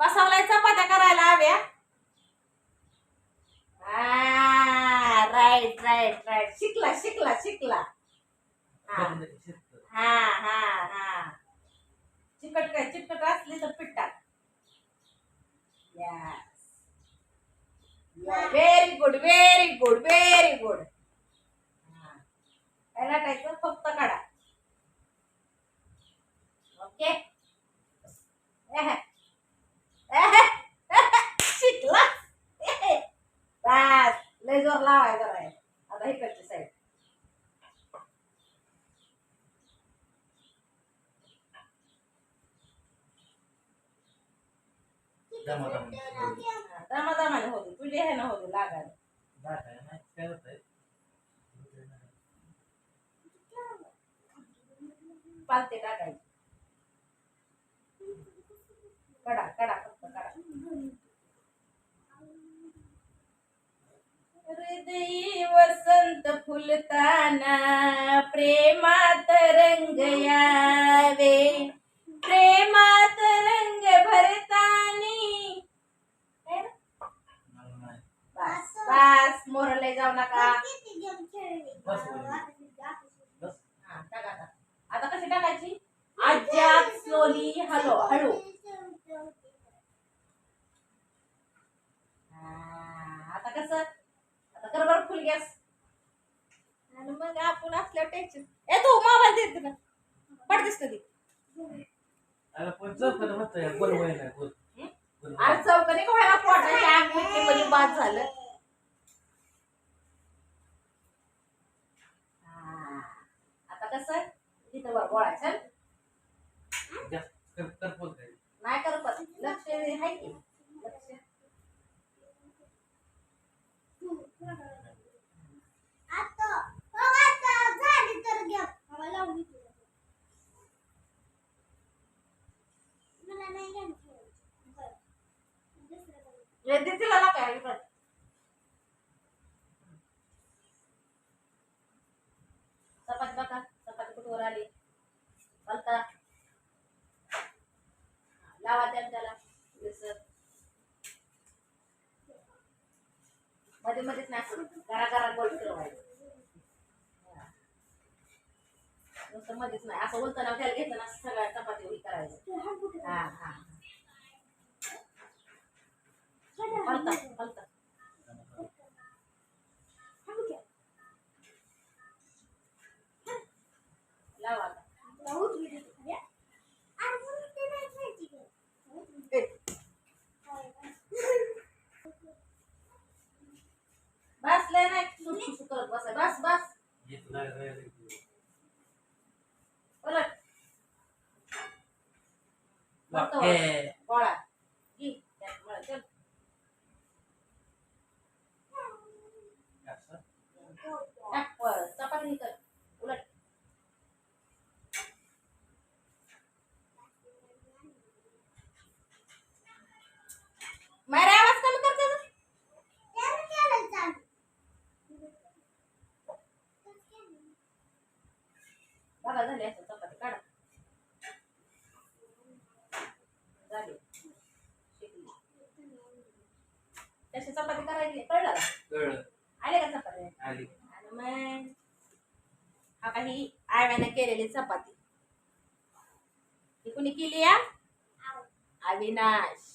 बसावलाय चपात्या करायला हव्या राईट राईट राईट शिकला शिकला शिकला. हा. हा हा हा. चिकट काय चिकट असली तर पिट्टा. Very good very good very good काय लाटायचं फक्त काढा ओके शिकला बस लय जोर लावाय जरा हे. आता इकडची साईड दमा दमाने होते. तुझे हे ना होते लागायला. पालते टाकायचे. कडा कडा फक्त कडा हृदयी वसंत फुलताना प्रेमात रंग यावे प्रेमात रंग भरतानी काय रे? बस बस मोरले जाऊ नका. हा, टाका आता. आता कशी टाकायची? आज्यात स्लोली हळू हळू. हा, आता कसं? आता कर बरं फुल गॅस. आणि मग आपण असल्यावर टेन्शन ए तू मोबाईल देत ना पट दिसत ती. चौकणी कोणाला पोटाच्या आगमध्ये बाद झालं. आता कसं तिथं वर गोळायचं नाही कर पण लक्ष आहे की लक्ष येते तिला ना काय इकडं. चपाती बघा चपाती कुठवर आली चालता लावा त्या त्याला. मध्ये मध्येच नाही घरा घरा गोल फिरवायचं. नुसतं मध्येच नाही. असं उलताना त्याला घेतलं ना असं सगळ्या चपाती उभी करायचं हा हा हलता हलता लावा आता. ए, बस लय नाही सुसू करत बसा बस बस उलट गोळा घे, त्यात गोळा, चल. टाक वर, चपाती हे कर उलट मारे आवाज कमी करते ना बघा झाली असेल चपाती काढा झाली शिकली कशी चपाती करायची कळलं. का? आले का चपाती आणि मग हा काही आव्याने केलेली चपाती. ही कुणी केली या अविनाश.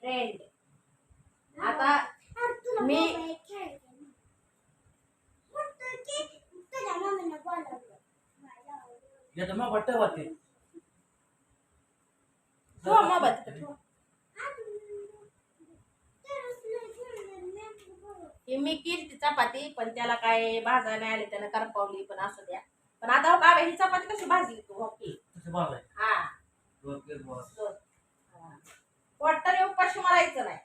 फ्रेंड आता मी- ठेवा मोबाईल तिथं ठेवा. ही मी केली ती चपाती पण त्याला काय भाजायला नाही आले त्यानं करपावली पण असू द्या. पण आता हो का ही चपाती कशी भाजली तू? ओके. हा. वाटतं उपाशी मारायचं नाही.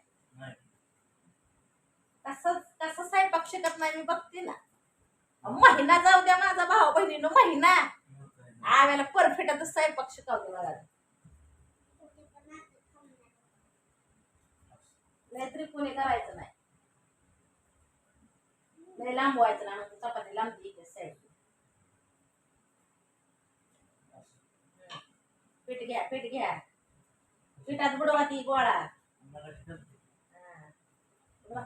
कसं कसं स्वयंपाक शिकत नाही मी बघते ना. महिना जाऊ द्या माझा भाऊ बहिणीनं महिना. आम्हाला परफेक्ट स्वयंपाक शिकवते मला नाहीतरी कोणी करायचं नाही. लय लांब व्हायचं ना मग चपाती लांबती इकडे साईड पीठ घ्या पीठ घ्या पिठात बुडवा ती गोळा मला शिकवते. हा. बुडवा.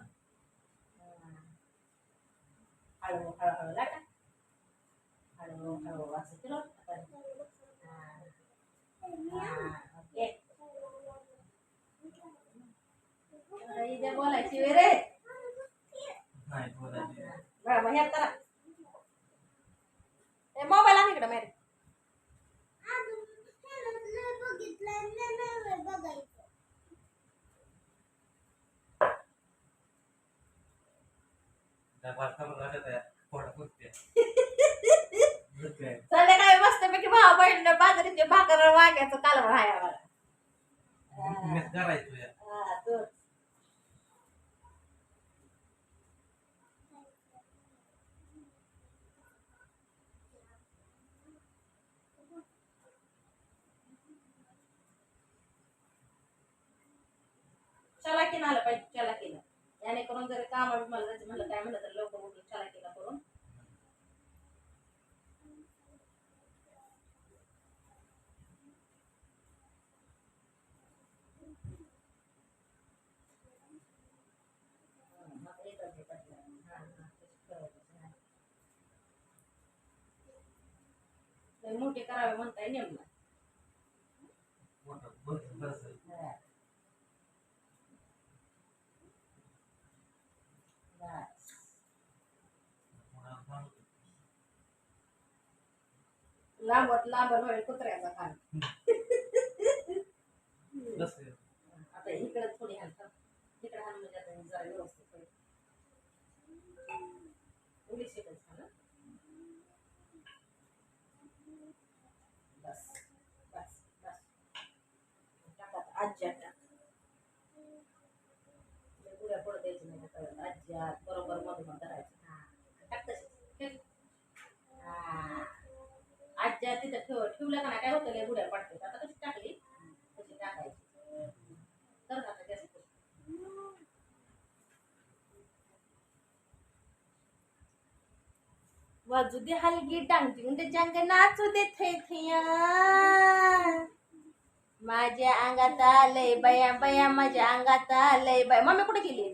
हा. हळू हळू हळू लाटा हळू हळू असं फिरव हा. हा. ओके आता इथे बोलायची वेळ रे नाही बोलायची. बरं करा ए मोबाईल आण इकडं मेरे त्या भारतावर लागत आहे. भाऊ बाजरीचे भाकर वागायचं कालवण आहे आम्हाला या. हा, तू. चला आलं पाहिजे चलाकीनं याने करून जर काम मला जायचं म्हणलं काय म्हणलं तर लवकर उठून चला करून. मोठे करावे म्हणताय नेमला लांबत लांबत होईल कुत्र्याचा खान बस. आता इकडे थोडी हाल इकडे हाल म्हणजे आता जरा व्यवस्थित होईल पोलीस इकडेच हाल हं. बस बस बस टाका आता, आज्यात टाक लय पुढे पुढे द्यायचं नाही का कळत आज्यात बरोबर मधून करायचं हा टाक तशीच ठेव. हा आज्या तिथं ठेव ठेवलं का नाही काय होतं लय बुड्या पडते आता कशी टाकली? कशी टाकायची? तर आता जास्त वाजू दे हलगी टांगती म्हणजे जंग नाचू दे थे थिया माझ्या अंगात आलंय बया बया माझ्या अंगात आलंय बया. मम्मी कुठे गेली?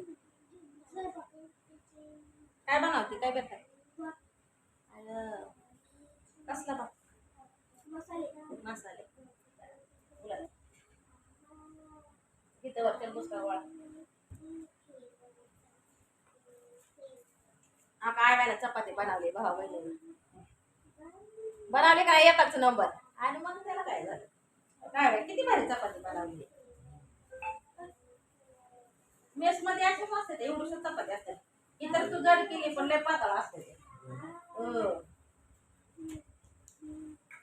काय बनवते? काय बेटा कसला बा मसाले. बोला. इथं वरच्या दुसरा वाळ हा काय वेळेला चपाती बनवली भाऊ बहिणीने बनवली काय एकाच नंबर आणि मग त्याला काय झालं? काय किती भारी चपाती बनवली. मेस मध्ये असेच असते ते एवढूस चपाती असते इतर तू जड केली पण लय पातळ असते ते हो. त्यात काय कलर होता. झालं की?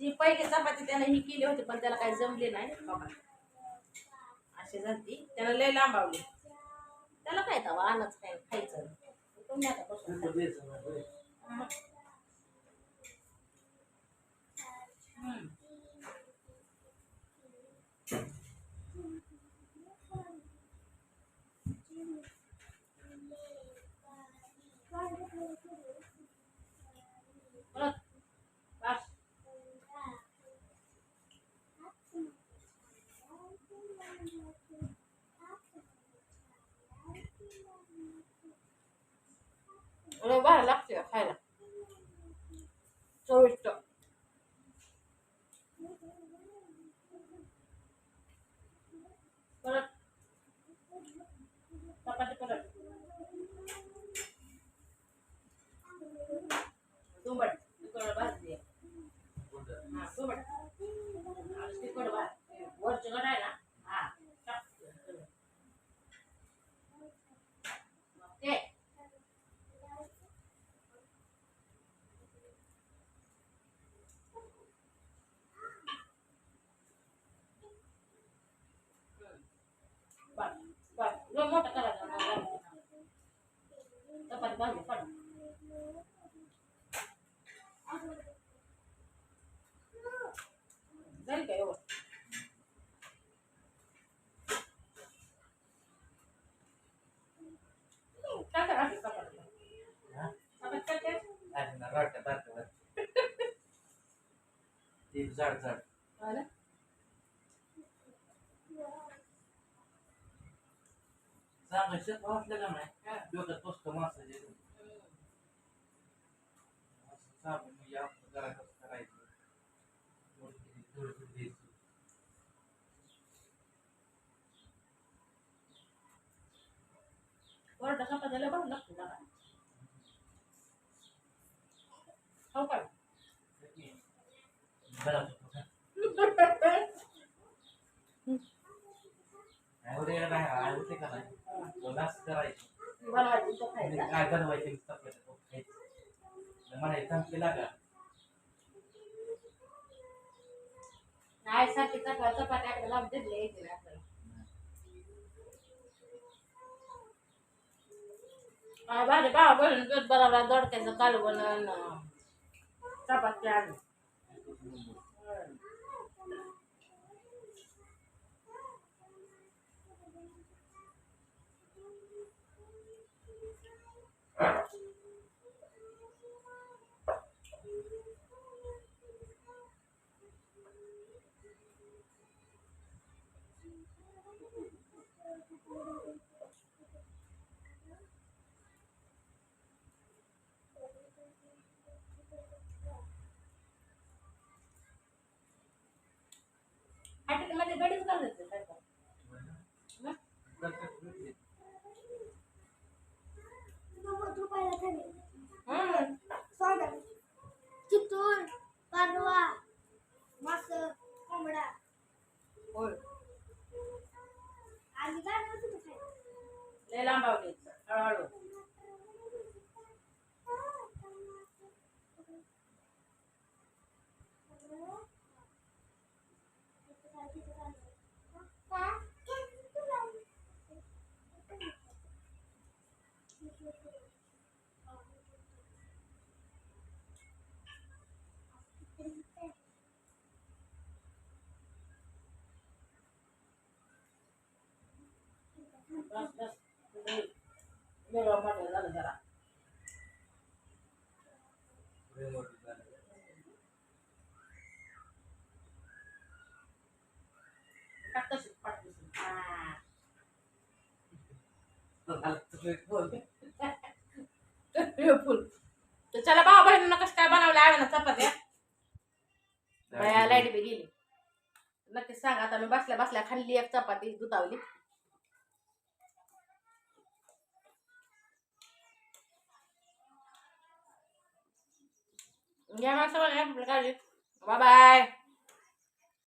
जी पहिली चपाती त्याने ही केली होती पण त्याला काही जमली नाही. बघा अशी झाली त्याला लय लांबावली. त्याला काय तवा आणच काय खायचं तुम्ही आता बसून. हम्म. लय भारी लागते खायला चविष्ट Güzel yoğurt. ಬರ್ತೆ ಬರ್ತೆ ಬರ್ತೆ ಇದು ಜಡ್ ಜಡ್ सांगायचं वाटलं का नाही डोक्यात बसतो माणसाच्या असं करायचं? बनवायची तो म्हणजे खायचा काय बनवायचं आपल्याला मला एक चांगली लागा नाही साठी चपात्या लावून दिले येतील आपल्याला काय भाजी पाव बनवून दूध बरोबर दोडक्याचं कालवण अन चपात्या आणून. हॉटेलमध्ये गडीच घालायचं काय काय. हं? नव्वद रुपयाला झाले हं. सोडा चितूर पाडवा मास कोंबडा होय. आणि काय नव्हतं तो खायला. लय लांबावली हळूहळू बस बस वेगळं मोठं झालं जरा टाक तशीच पाठीशी. हा. हे फुल तर चला भाऊ बहिणीनं कसं काय बनवलं आहे ना चपात्या बया लाइट बी गेली नक्कीच सांगा आता मी बसल्या बसल्या खाल्ली एक चपाती दुधावली घ्या मग सगळं काळजी बाय बाय